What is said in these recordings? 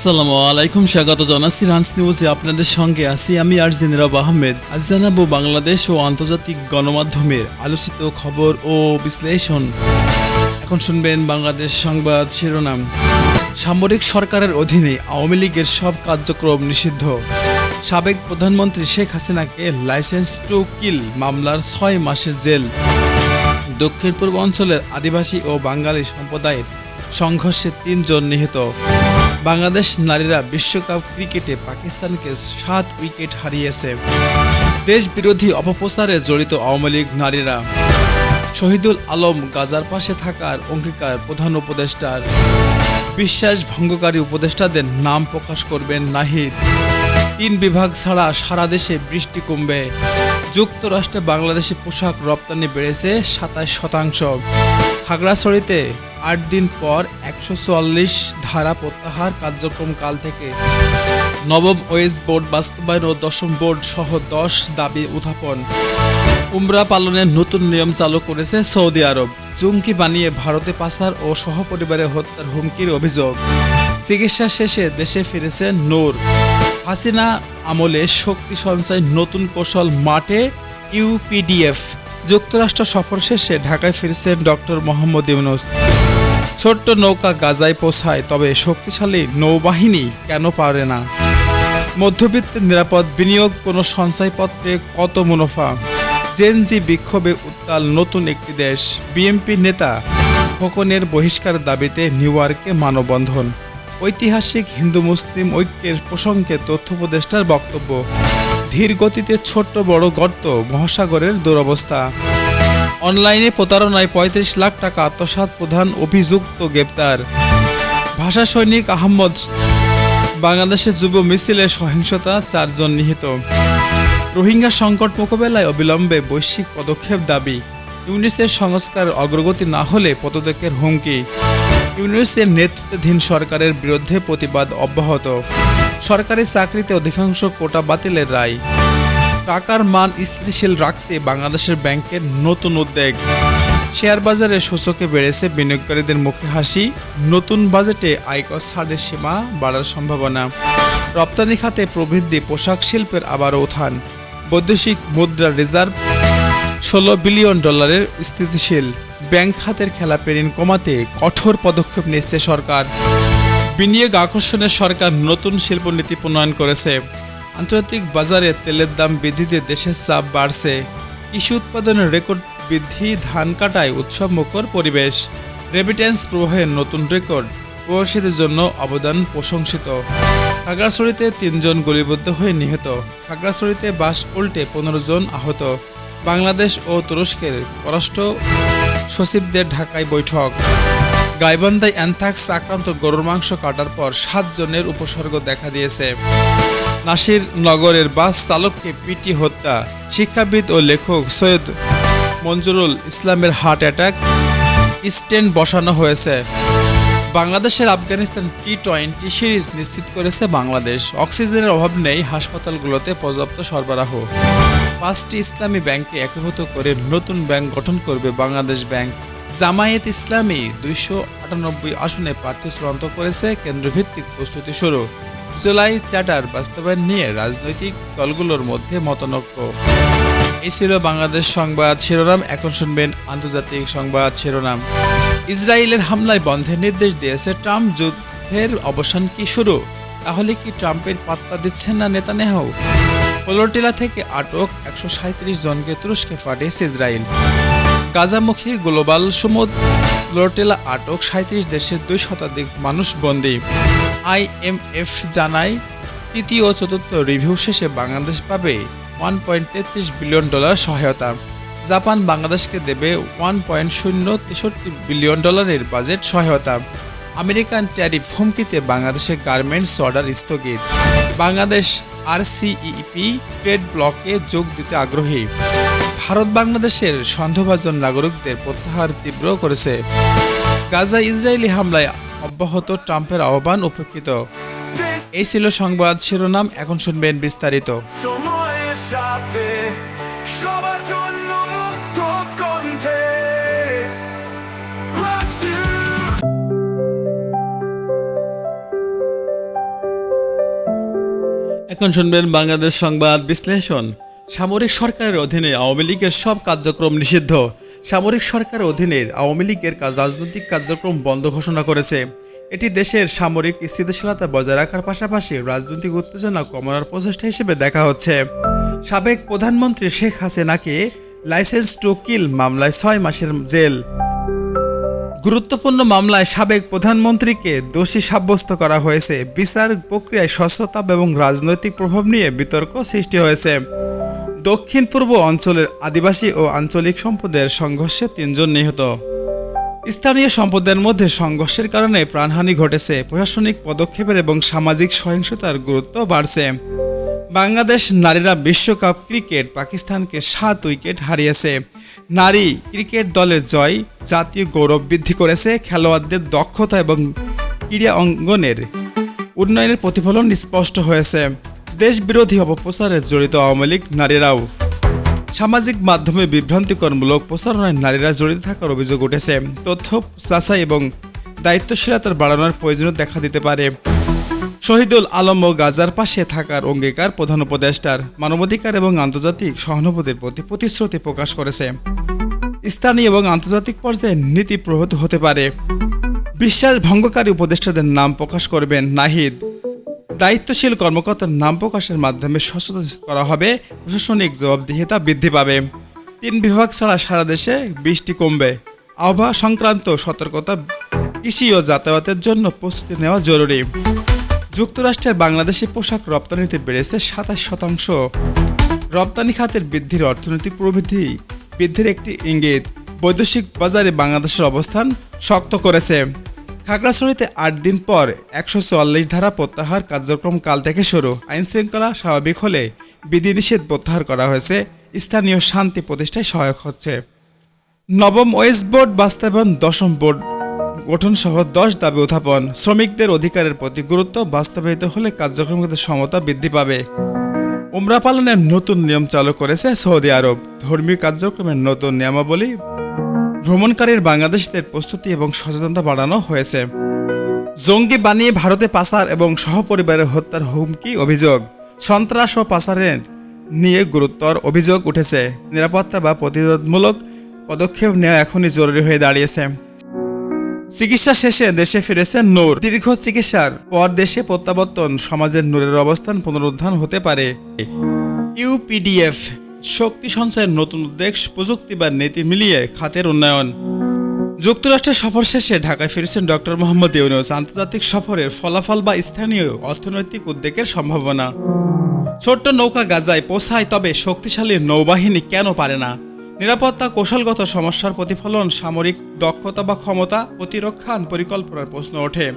আসসালামু আলাইকুম, স্বাগত জানাচ্ছি রান্স নিউজে আপনাদের সঙ্গে আছি আমি আর জিনিরাব আহমেদ। আজ জানাব বাংলাদেশ ও আন্তর্জাতিক গণমাধ্যমের আলোচিত খবর ও বিশ্লেষণ। এখন শুনবেন বাংলাদেশ সংবাদ শিরোনাম। সামরিক সরকারের অধীনে আওয়ামী লীগের সব কার্যক্রম নিষিদ্ধ। সাবেক প্রধানমন্ত্রী শেখ হাসিনাকে লাইসেন্স টু কিল মামলার ছয় মাসের জেল। দক্ষিণ পূর্ব অঞ্চলের আদিবাসী ও বাঙালি সম্প্রদায়ের সংঘর্ষে তিনজন নিহত। বাংলাদেশ নারীরা বিশ্বকাপ ক্রিকেটে পাকিস্তানকে সাত উইকেট হারিয়েছে। দেশ বিরোধী অপপ্রচারে জড়িত আওয়ামী লীগ নারীরা। শহীদুল আলম গাজার পাশে থাকার অঙ্গীকার প্রধান উপদেষ্টার। বিশ্বাস ভঙ্গকারী উপদেষ্টাদের নাম প্রকাশ করবেন নাহিদ। তিন বিভাগ ছাড়া সারা দেশে বৃষ্টি কমবে। যুক্তরাষ্ট্রে বাংলাদেশে পোশাক রপ্তানি বেড়েছে সাতাশ শতাংশ। খাগড়াছড়িতে আট দিন পর একশো চুয়াল্লিশ ধারা প্রত্যাহার কার্যক্রম কাল থেকে। নবম ওয়েজ বোর্ড বাস্তবায়ন ও দশম বোর্ড সহ দশ দাবি উত্থাপন। উমরা পালনের নতুন নিয়ম চালু করেছে সৌদি আরব। চুমকি বানিয়ে ভারতে পাচার ও সহপরিবারে হত্যার হুমকির অভিযোগ। চিকিৎসা শেষে দেশে ফিরেছে নূর। হাসিনা আমলে শক্তি সঞ্চয় নতুন কৌশল মাঠে ইউপিডিএফ। যুক্তরাষ্ট্র সফর শেষে ঢাকায় ফিরছেন ডক্টর মোহাম্মদ ইউনুস। ছোট্ট নৌকা গাজায় পৌঁছায়, তবে শক্তিশালী নৌবাহিনী কেন পারে না? মধ্যবিত্তের নিরাপদ বিনিয়োগ, কোনো সঞ্চয়পত্রে কত মুনাফা? জেনজি বিক্ষোভে উত্তাল নতুন একটি দেশ। বিএনপি নেতা খোকনের বহিষ্কার দাবিতে নিউ ইয়র্কে মানববন্ধন। ঐতিহাসিক হিন্দু মুসলিম ঐক্যের প্রসঙ্গে তথ্য উপদেষ্টার বক্তব্য। ধীর গতিতে ছোট্ট বড় গর্ত, মহাসাগরের দুরবস্থা। অনলাইনে প্রতারণায় পঁয়ত্রিশ লাখ টাকা আত্মসাৎ প্রধান অভিযুক্ত গ্রেপ্তার। ভাষা সৈনিক আহমদ বাংলাদেশের যুব মিছিলে সহিংসতা, চারজন নিহিত। রোহিঙ্গা সংকট মোকাবেলায় অবিলম্বে বৈশ্বিক পদক্ষেপ দাবি। ইউনিসের সংস্কার অগ্রগতি না হলে পদত্যাগের হুমকি। ইউনিসের নেতৃত্বাধীন সরকারের বিরুদ্ধে প্রতিবাদ অব্যাহত। সরকারি চাকরিতে অধিকাংশ কোটা বাতিলের রায়। টাকার মান স্থিতিশীল রাখতে বাংলাদেশের ব্যাংকের নতুন উদ্যোগ। শেয়ার বাজারে সূচকে বেড়েছে বিনিয়োগকারীদের মুখে হাসি। নতুন বাজেটে আয়কর ছাড়ের সীমা বাড়ার সম্ভাবনা। রপ্তানি খাতে প্রবৃদ্ধি পোশাক শিল্পের আবারও উত্থান। বৈদেশিক মুদ্রা রিজার্ভ ষোলো বিলিয়ন ডলারের স্থিতিশীল। ব্যাংক খাতের খেলাপি ঋণ কমাতে কঠোর পদক্ষেপ নিচ্ছে সরকার। বিনিয়োগ আকর্ষণে সরকার নতুন শিল্পনীতি প্রণয়ন করেছে। আন্তর্জাতিক বাজারে তেলের দাম বৃদ্ধিতে দেশের চাপ বাড়ছে। কৃষি উৎপাদনের রেকর্ড বৃদ্ধি, ধান কাটায় উৎসব মুখর পরিবেশ। রেমিটেন্স প্রবাহের নতুন রেকর্ড, প্রবাসীদের জন্য অবদান প্রশংসিত। খাগড়াছড়িতে তিনজন গুলিবদ্ধ হয়ে নিহত। খাগড়াছড়িতে বাস উল্টে পনেরো জন আহত। বাংলাদেশ ও তুরস্কের পররাষ্ট্র সচিবদের ঢাকায় বৈঠক। গাইবান্ধায় অ্যানথ্রাক্স আক্রান্ত গরুর মাংস কাটার পর সাতজনের উপসর্গ দেখা দিয়েছে। নাসির নগরের বাস চালককে পিটি হত্যা। শিক্ষাবিদ ও লেখক সৈয়দ মঞ্জুরুল ইসলামের হার্ট অ্যাটাক স্টেন্ট বসানো হয়েছে। বাংলাদেশের আফগানিস্তান টি টোয়েন্টি সিরিজ নিশ্চিত করেছে বাংলাদেশ। অক্সিজেনের অভাব নেই হাসপাতালগুলোতে পর্যাপ্ত সরবরাহ। পাঁচটি ইসলামী ব্যাংককে একীভূত করে নতুন ব্যাংক গঠন করবে বাংলাদেশ ব্যাংক। জামায়াত ইসলামী দুইশো আটানব্বই আসনে প্রার্থী চূড়ান্ত করেছে কেন্দ্রভিত্তিক প্রস্তুতি শুরু। জুলাই চার্টার বাস্তবায়ন নিয়ে রাজনৈতিক দলগুলোর মধ্যে মতনৈক্য। এই ছিল বাংলাদেশ সংবাদ শিরোনাম। এখন শুনবেন আন্তর্জাতিক সংবাদ শিরোনাম। ইসরায়েলের হামলায় বন্ধের নির্দেশ দিয়েছে ট্রাম্প। যুদ্ধের অবসান কি শুরু? তাহলে কি ট্রাম্পের পাত্তা দিচ্ছেন না নেতানেহাও পোলোটিলা থেকে আটক একশো জনকে তুরস্কে পাঠিয়েছে ইসরায়েল। গাজামুখী গ্লোবাল সমুদ্র লোটেলা আটক সাঁত্রিশ দেশের দুই শতাধিক মানুষ বন্দী। আইএমএফ জানায়, তৃতীয় ও চতুর্থ রিভিউ শেষে বাংলাদেশ পাবে ওয়ান পয়েন্ট তেত্রিশ বিলিয়ন ডলার সহায়তা। জাপান বাংলাদেশকে দেবে ওয়ান পয়েন্ট শূন্য তেষট্টি বিলিয়ন ডলারের বাজেট সহায়তা। আমেরিকান ট্যারিফ হুমকিতে বাংলাদেশের গার্মেন্টস অর্ডার স্থগিত। বাংলাদেশ আর সিইপি ট্রেড ব্লকে যোগ দিতে আগ্রহী। ভারত বাংলাদেশের সন্দেহভাজন নাগরিকদের প্রত্যাহার তীব্র করেছে। গাজা ইসরায়েলি হামলায় অব্যাহত ট্রাম্পের আহ্বান উপেক্ষিত। এই ছিল সংবাদ শিরোনাম এখন শুনবেন বিস্তারিত. এখন শুনবেন বাংলাদেশ সংবাদ বিশ্লেষণ। সামরিক সরকারের অধীনে আওয়ামী লীগের সব কার্যক্রম নিষিদ্ধ। সামরিক সরকারের অধীনে আওয়ামী লীগের রাজনৈতিক কার্যক্রম বন্ধ ঘোষণা করেছে। এটি দেশের সামরিক স্থিতিশীলতা বজায় রাখার পাশাপাশি রাজনৈতিক উত্তেজনা কমানোর প্রচেষ্টা হিসেবে দেখা হচ্ছে। সাবেক প্রধানমন্ত্রী শেখ হাসিনাকে লাইসেন্স টু কিল মামলায় ছয় মাসের জেল। গুরুত্বপূর্ণ মামলায় সাবেক প্রধানমন্ত্রীকে দোষী সাব্যস্ত করা হয়েছে। বিচার প্রক্রিয়ায় স্বচ্ছতা এবং রাজনৈতিক প্রভাব নিয়ে বিতর্ক সৃষ্টি হয়েছে। দক্ষিণ পূর্ব অঞ্চলের আদিবাসী ও আঞ্চলিক সম্পদের সংঘর্ষে তিনজন নিহত। স্থানীয় সম্পদের মধ্যে সংঘর্ষের কারণে প্রাণহানি ঘটেছে। প্রশাসনিক পদক্ষেপের এবং সামাজিক সহিংসতার গুরুত্ব বাড়ছে। বাংলাদেশ নারীরা বিশ্বকাপ ক্রিকেট পাকিস্তানকে সাত উইকেট হারিয়েছে। নারী ক্রিকেট দলের জয় জাতীয় গৌরব বৃদ্ধি করেছে। খেলোয়াড়দের দক্ষতা এবং ক্রীড়া অঙ্গনের উন্নয়নের প্রতিফলন স্পষ্ট হয়েছে। দেশ বিরোধী অপপ্রচারে জড়িত আওয়ামী লীগ নারীরাও। সামাজিক মাধ্যমে বিভ্রান্তিকরমূলক প্রচারণায় নারীরা জড়িত থাকার অভিযোগ উঠেছে। তথ্য চাচাই এবং দায়িত্বশীলতার বাড়ানোর প্রয়োজনীয় দেখা দিতে পারে। শহীদুল আলম ও গাজার পাশে থাকার অঙ্গীকার প্রধান উপদেষ্টার মানবাধিকার এবং আন্তর্জাতিক সহানুভূতির প্রতি প্রতিশ্রুতি প্রকাশ করেছে। স্থানীয় এবং আন্তর্জাতিক পর্যায়ে নীতি প্রহত হতে পারে। বিশ্বাস ভঙ্গকারী উপদেষ্টাদের নাম প্রকাশ করবেন নাহিদ। দায়িত্বশীল কর্মকর্তার নাম প্রকাশের মাধ্যমে সচেতন করা হবে। প্রশাসনিক জবাবদিহিতা বৃদ্ধি পাবে। তিন বিভাগ ছাড়া সারা দেশে বৃষ্টি কমবে। আবহাওয়া সংক্রান্ত সতর্কতা কৃষি ও যাতায়াতের জন্য প্রস্তুতি নেওয়া জরুরি। যুক্তরাষ্ট্রের বাংলাদেশে পোশাক রপ্তানিতে বেড়েছে সাতাশ শতাংশ। রপ্তানি খাতের বৃদ্ধির অর্থনৈতিক প্রবৃদ্ধি বৃদ্ধির একটি ইঙ্গিত। বৈদেশিক বাজারে বাংলাদেশের অবস্থান শক্ত করেছে। খাগড়াছড়িতে আট দিন পর একশো চুয়াল্লিশ ধারা প্রত্যাহার কার্যক্রম কাল থেকে শুরু। আইন শৃঙ্খলা স্বাভাবিক হলে বিধিনিষেধ প্রত্যাহার করা হয়েছে। স্থানীয় শান্তি প্রতিষ্ঠায় সহায়ক হচ্ছে। নবম ওয়েস্ট বোর্ড বাস্তবায়ন দশম বোর্ড গঠন সহ দশ দাবি উত্থাপন। শ্রমিকদের অধিকারের প্রতি গুরুত্ব বাস্তবায়িত হলে কার্যক্রমগত সমতা বৃদ্ধি পাবে। উমরা পালনের নতুন নিয়ম চালু করেছে সৌদি আরব। ধর্মীয় কার্যক্রমের নতুন নিয়মাবলী ভ্রমণকারীর বাংলাদেশিদের প্রস্তুতি এবং সচেতনতা বাড়ানো হয়েছে। জঙ্গি বানিয়ে ভারতে পাচার এবং সহপরিবারের হত্যার হুমকি অভিযোগ। সন্ত্রাস ও পাচারের নিয়ে গুরুতর অভিযোগ উঠেছে। নিরাপত্তা বা প্রতিরোধমূলক পদক্ষেপ নেওয়া এখনই জরুরি হয়ে দাঁড়িয়েছে। চিকিৎসা শেষে দেশে ফিরেছেন নূর। দীর্ঘ চিকিৎসার পর দেশে প্রত্যাবর্তন, সমাজের নূরের অবস্থান পুনরুদ্ধার হতে পারে। ইউপিডিএফ শক্তি সঞ্চয়ের নতুন উদ্যোগ, প্রযুক্তি বা নীতি মিলিয়ে খাতের উন্নয়ন। যুক্তরাষ্ট্রের সফর শেষে ঢাকায় ফিরেছেন ডক্টর মোহাম্মদ ইউনুস, আন্তর্জাতিক সফরের ফলাফল বা স্থানীয় অর্থনৈতিক উদ্যোগের সম্ভাবনা। ছোট্ট নৌকা গাজায় পোষায় তবে শক্তিশালী নৌবাহিনী কেন পারে না? নিরাপত্তা কৌশলগত সমস্যার প্রতিফলন, সামরিক দক্ষতা বা ক্ষমতা প্রতিরক্ষা পরিকল্পনার প্রশ্ন ওঠে।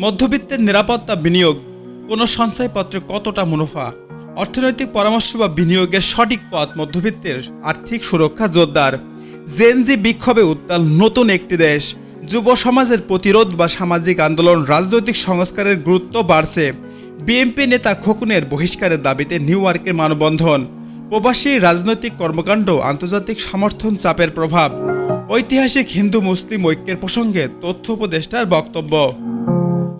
মধ্যবিত্তের নিরাপত্তা বিনিয়োগ, কোনো সঞ্চয়পত্রে কতটা মুনাফা? অর্থনৈতিক পরামর্শ বা বিনিয়োগের সঠিক পথ মধ্যবিত্তের আর্থিক সুরক্ষা জোরদার। জেনজি বিক্ষোভে উত্তাল নতুন একটি দেশ। যুব সমাজের প্রতিরোধ বা সামাজিক আন্দোলন রাজনৈতিক সংস্কারের গুরুত্ব বাড়ছে। বিএনপি নেতা খোকনের বহিষ্কারের দাবিতে নিউ ইয়র্কের মানববন্ধন। প্রবাসী রাজনৈতিক কর্মকাণ্ড আন্তর্জাতিক সমর্থন চাপের প্রভাব। ঐতিহাসিক হিন্দু মুসলিম ঐক্যের প্রসঙ্গে তথ্য উপদেষ্টার বক্তব্য।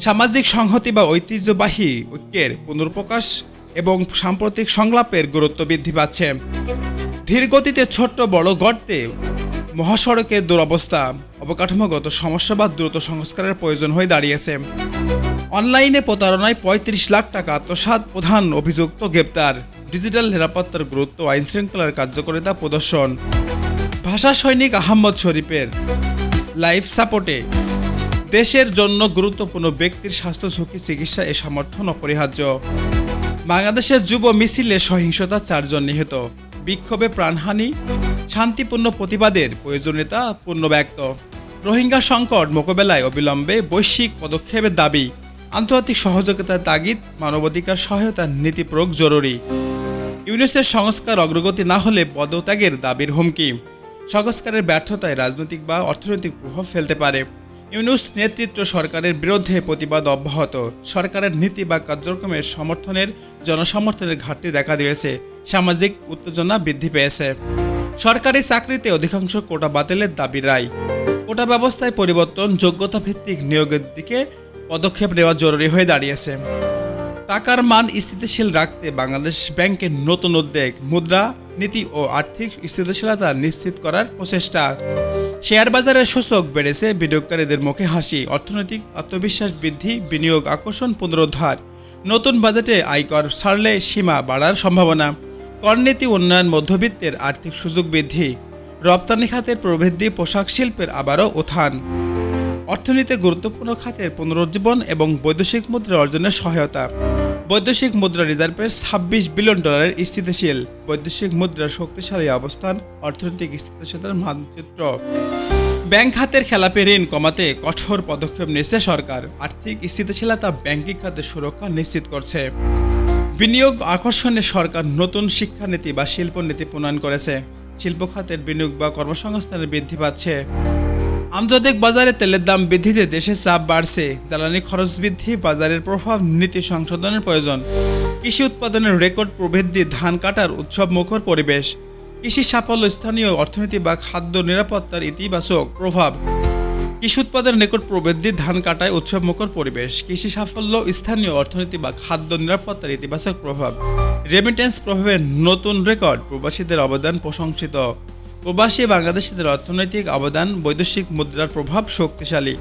সামাজিক সংহতি বা ঐতিহ্যবাহী ঐক্যের পুনর্প্রকাশ এবং সাম্প্রতিক সংলাপের গুরুত্ব বৃদ্ধি পাচ্ছে। ধীরগতিতে ছোট্ট বড় গর্তে মহাসড়কের দুরবস্থা, অবকাঠামোগত সমস্যা বা দ্রুত সংস্কারের প্রয়োজন হয়ে দাঁড়িয়েছে। অনলাইনে প্রতারণায় পঁয়ত্রিশ লাখ টাকা আত্মসাৎ প্রধান অভিযুক্ত গ্রেপ্তার। ডিজিটাল নিরাপত্তার গুরুত্ব আইন শৃঙ্খলার কার্যকারিতা প্রদর্শন। ভাষা সৈনিক আহম্মদ শরীফের লাইফ সাপোর্টে। দেশের জন্য গুরুত্বপূর্ণ ব্যক্তির স্বাস্থ্য ঝুঁকি, চিকিৎসা এ সমর্থন অপরিহার্য বাংলাদেশের যুব মিছিলে সহিংসতা চারজন নিহত। বিক্ষোভে প্রাণহানি, শান্তিপূর্ণ প্রতিবাদের প্রয়োজনীয়তা পূর্ণব্যক্ত। রোহিঙ্গা সংকট মোকাবেলায় অবিলম্বে বৈশ্বিক পদক্ষেপের দাবি, আন্তর্জাতিক সহযোগিতার তাগিদ, মানবাধিকার সহায়তার নীতি প্রয়োগ জরুরি। ইউনেসের সংস্কার অগ্রগতি না হলে পদত্যাগের দাবির হুমকি। সংস্কারের ব্যর্থতায় রাজনৈতিক বা অর্থনৈতিক প্রভাব ফেলতে পারে। ইউনুস নেতৃত্ব সরকারের বিরুদ্ধে প্রতিবাদ অব্যাহত। সরকারের নীতি বা কার্যক্রমের সমর্থনের জনসমর্থনের ঘাটতি দেখা দিয়েছে। সামাজিক উত্তেজনা বৃদ্ধি পেয়েছে। সরকারি চাকরিতে অধিকাংশ কোটা বাতিলের দাবি রায়। কোটা ব্যবস্থায় পরিবর্তন যোগ্যতা ভিত্তিক নিয়োগের দিকে পদক্ষেপ নেওয়া জরুরি হয়ে দাঁড়িয়েছে। টাকার মান স্থিতিশীল রাখতে বাংলাদেশ ব্যাংকের নতুন উদ্যোগ, মুদ্রা নীতি ও আর্থিক স্থিতিশীলতা নিশ্চিত করার প্রচেষ্টা। শেয়ার বাজারের সূচক বেড়েছে, বিনিয়োগকারীদের মুখে হাসি, অর্থনৈতিক আত্মবিশ্বাস বৃদ্ধি, বিনিয়োগ আকর্ষণ পুনরুদ্ধার। নতুন বাজেটে আয়কর ছাড়লে সীমা বাড়ার সম্ভাবনা। করনীতি উন্নয়ন মধ্যবিত্তের আর্থিক সুযোগ বৃদ্ধি। রপ্তানি খাতের প্রবৃদ্ধি পোশাক শিল্পের আবারও উত্থান। অর্থনীতিতে গুরুত্বপূর্ণ খাতের পুনরুজ্জীবন এবং বৈদেশিক মুদ্রা অর্জনের সহায়তা। বৈদেশিক মুদ্রা রিজার্ভের ছাব্বিশ বিলিয়ন ডলারের স্থিতিশীল। বৈদেশিক মুদ্রার শক্তিশালী অবস্থান অর্থনৈতিক স্থিতিশীলতার মানচিত্র। ব্যাংক খাতের খেলাপি ঋণ কমাতে কঠোর পদক্ষেপ নিচ্ছে সরকার। আর্থিক স্থিতিশীলতা ব্যাংকিং খাতের সুরক্ষা নিশ্চিত করছে। বিনিয়োগ আকর্ষণে সরকার নতুন শিক্ষানীতি বা শিল্পনীতি প্রণয়ন করেছে। শিল্প খাতের বিনিয়োগ বা কর্মসংস্থানের বৃদ্ধি পাচ্ছে। আন্তর্জাতিক বাজারে তেলের দাম বৃদ্ধিতে দেশের চাপ বাড়ছে। জ্বালানি খরচ বৃদ্ধি, বাজারের প্রভাব, নীতি সংশোধনের প্রয়োজন। কৃষি উৎপাদনের রেকর্ড প্রবৃদ্ধি, ধান কাটার উৎসব মুখর পরিবেশ। কৃষি সাফল্য, স্থানীয় অর্থনীতি বা খাদ্য নিরাপত্তার ইতিবাচক প্রভাব। কৃষি উৎপাদনের রেকর্ড প্রবৃদ্ধি, ধান কাটায় উৎসব মুখর পরিবেশ। কৃষি সাফল্য, স্থানীয় অর্থনীতি বা খাদ্য নিরাপত্তার ইতিবাচক প্রভাব। রেমিটেন্স প্রভাবের নতুন রেকর্ড প্রবাসীদের অবদান প্রশংসিত। প্রবাসী বাংলাদেশিদের অর্থনৈতিক অবদান, বৈদেশিক মুদ্রার প্রভাব শক্তিশালী।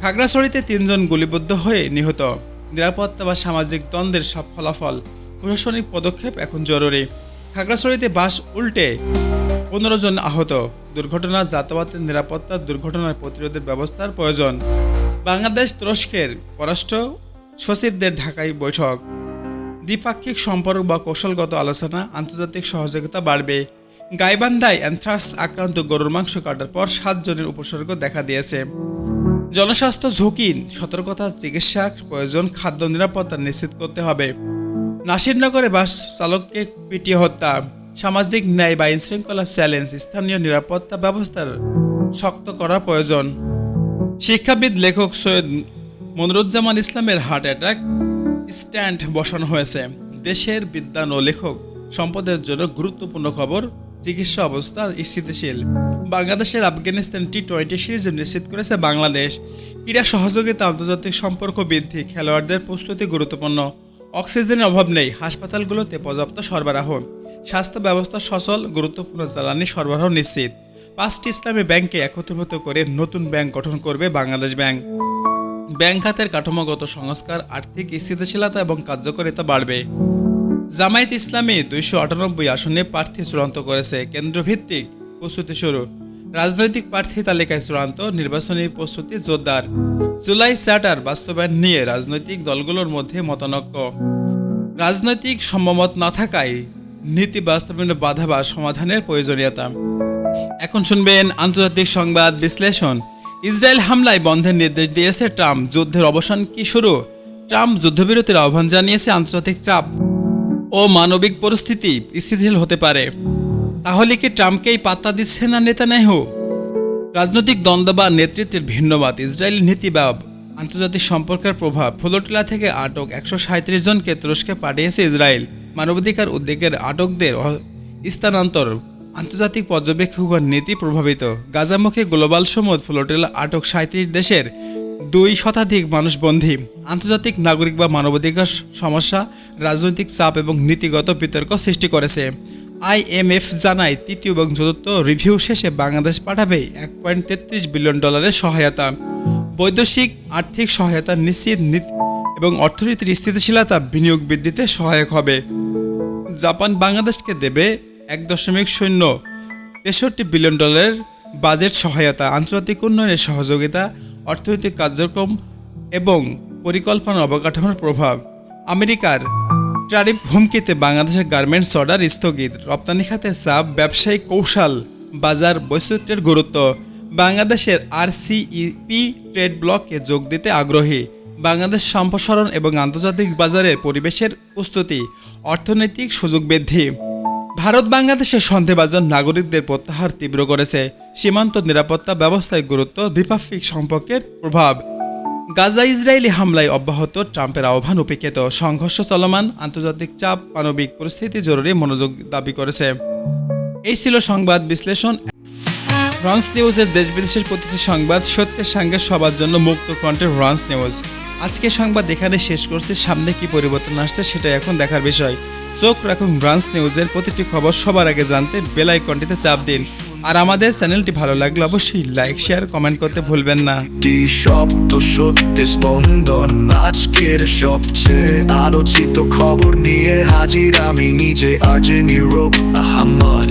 খাগড়াছড়িতে তিনজন গুলিবদ্ধ হয়ে নিহত। নিরাপত্তা বা সামাজিক দ্বন্দ্বের সব ফলাফল প্রশাসনিক পদক্ষেপ এখন জরুরি। খাগড়াছড়িতে বাস উল্টে পনেরো জন আহত। দুর্ঘটনা, যাতায়াতের নিরাপত্তা, দুর্ঘটনার প্রতিরোধের ব্যবস্থার প্রয়োজন। বাংলাদেশ তুরস্কের পররাষ্ট্র সচিবদের ঢাকায় বৈঠক। দ্বিপাক্ষিক সম্পর্ক বা কৌশলগত আলোচনা, আন্তর্জাতিক সহযোগিতা বাড়বে। গাইবান্ধায় অ্যানথ্রাক্স আক্রান্ত গরুর মাংস কাটার পর সাতজনের উপসর্গ দেখা দিয়েছে। জনস্বাস্থ্য ঝুঁকি সতর্কতা, চিকিৎসা প্রয়োজন, খাদ্য নিরাপত্তা নিশ্চিত করতে হবে। নাসিরনগরে বাস চালককে পিটিয়ে হত্যা। সামাজিক ন্যায় বা আইনশৃঙ্খলা চ্যালেঞ্জ, স্থানীয় নিরাপত্তা ব্যবস্থার শক্ত করা প্রয়োজন। শিক্ষাবিদ লেখক সৈয়দ মনিরুজ্জামান ইসলামের হার্ট অ্যাটাক স্ট্যান্ড বসানো হয়েছে। দেশের বিদ্যান ও লেখক সম্পদের জন্য গুরুত্বপূর্ণ খবর চিকিৎসা অবস্থা স্থিতিশীল। বাংলাদেশের আফগানিস্তান টি টোয়েন্টি সিরিজ নিশ্চিত করেছে বাংলাদেশ। ক্রীড়া সহযোগিতা আন্তর্জাতিক সম্পর্ক বৃদ্ধি, খেলোয়াড়দের প্রস্তুতি গুরুত্বপূর্ণ। অক্সিজেনের অভাব নেই, হাসপাতালগুলোতে পর্যাপ্ত সরবরাহ। স্বাস্থ্য ব্যবস্থা সচল, গুরুত্বপূর্ণ জ্বালানি সরবরাহ নিশ্চিত। পাঁচটি ইসলামী ব্যাংকে একত্রীভূত করে নতুন ব্যাংক গঠন করবে বাংলাদেশ ব্যাংক। ব্যাংক খাতের কাঠামোগত সংস্কার, আর্থিক স্থিতিশীলতা এবং কার্যকারিতা বাড়বে। জামায়াত ইসলামী দুইশো আটানব্বই আসনে প্রার্থী চূড়ান্ত করেছে কেন্দ্রভিত্তিক প্রস্তুতি শুরু। রাজনৈতিক প্রার্থী তালিকায় চূড়ান্ত নির্বাচনী প্রস্তুতি জোরদার। জুলাই চার্টার বাস্তবায়ন নিয়ে রাজনৈতিক দলগুলোর মধ্যে মতানৈক্য। রাজনৈতিক সম্মত না থাকায় নীতি বাস্তবায়নে বাধা বা সমাধানের প্রয়োজনীয়তা। এখন শুনবেন আন্তর্জাতিক সংবাদ বিশ্লেষণ। ইসরায়েল হামলায় বন্ধের নির্দেশ দিয়েছে ট্রাম্প। যুদ্ধের অবসান কি শুরু? ট্রাম্প যুদ্ধবিরতির আহ্বান জানিয়েছে আন্তর্জাতিক চাপ। ও মানবিক পরিস্থিতি স্থিতিশীল হতে পারে। তাহলে কি ট্রাম্পকেই পাত্তা দিচ্ছে না নেতানেহু রাজনৈতিক দ্বন্দ্ব বা নেতৃত্বের ভিন্নবাদ ইসরায়েলি নীতি বা আন্তর্জাতিক সম্পর্কের প্রভাব ফ্লোটিলা থেকে আটক একশো সাঁত্রিশ জনকে তুরস্কে পাঠিয়েছে ইসরায়েল। মানবাধিকার উদ্যোগের আটকদের স্থানান্তর আন্তর্জাতিক পর্যবেক্ষকের নীতি প্রভাবিত। গাজামুখী গ্লোবাল সমুদ ফ্লোটিলা আটক সাঁত্রিশ দেশের দুই শতাধিক মানুষ বন্দী। আন্তর্জাতিক নাগরিক বা মানবাধিকার সমস্যা, রাজনৈতিক চাপ এবং নীতিগত বিতর্ক সৃষ্টি করেছে। আইএমএফ জানায়, তৃতীয় এবং চতুর্থ রিভিউ শেষে বাংলাদেশ পাঠাবে এক পয়েন্ট তেত্রিশ বিলিয়ন ডলারের সহায়তা। বৈদেশিক আর্থিক সহায়তা নিশ্চিত নীতি এবং অর্থনীতির স্থিতিশীলতা বিনিয়োগ বৃদ্ধিতে সহায়ক হবে। জাপান বাংলাদেশকে দেবে এক দশমিক শূন্য তেষট্টি বিলিয়ন ডলারের বাজেট সহায়তা। আন্তর্জাতিক উন্নয়নের সহযোগিতা অর্থনৈতিক কার্যক্রম এবং পরিকল্পনা অবকাঠামোর প্রভাব। আমেরিকার ট্রারিফ হুমকিতে বাংলাদেশের গার্মেন্টস অর্ডার স্থগিত। রপ্তানি খাতে চাপ, ব্যবসায়িক কৌশল, বাজার বৈচিত্র্যের গুরুত্ব। বাংলাদেশের আর আরসিইপি ট্রেড ব্লকে যোগ দিতে আগ্রহী। বাংলাদেশ সম্প্রসারণ এবং আন্তর্জাতিক বাজারের পরিবেশের প্রস্তুতি, অর্থনৈতিক সুযোগ বৃদ্ধি। ভারত বাংলাদেশের সন্দেহভাজন নাগরিকদের প্রত্যাহার তীব্র করেছে। সীমান্ত নিরাপত্তা ব্যবস্থায় গুরুত্ব দ্বিপাক্ষিক সম্পর্কের প্রভাব। গাজা ইসরায়েলি হামলায় অব্যাহত ট্রাম্পের আহ্বান উপেক্ষিত। সংঘর্ষ চলমান, আন্তর্জাতিক চাপ, মানবিক পরিস্থিতি জরুরি মনোযোগ দাবি করেছে। এই ছিল সংবাদ বিশ্লেষণ। ফ্রান্স নিউজের দেশ বিদেশের প্রতিটি সংবাদ সত্যের সঙ্গে সবার জন্য মুক্ত কণ্ঠের ফ্রান্স নিউজ আজকে সংবাদ এখানে শেষ করছি। সামনে কি পরিবর্তন আসছে সেটা এখন দেখার বিষয়। চোখ রাখুন ফ্রান্স নিউজের প্রতিটি খবর সবার আগে জানতে বেল আইকনটিতে চাপ দিন। আর আমাদের চ্যানেলটি ভালো লাগলে অবশ্যই লাইক, শেয়ার, কমেন্ট করতে ভুলবেন না। শব্দ সত্যি স্পন্দন। আজকের সবচেয়ে আলোচিত খবর নিয়ে হাজির আমি নিজে আর্জেনি রোগ আহমদ।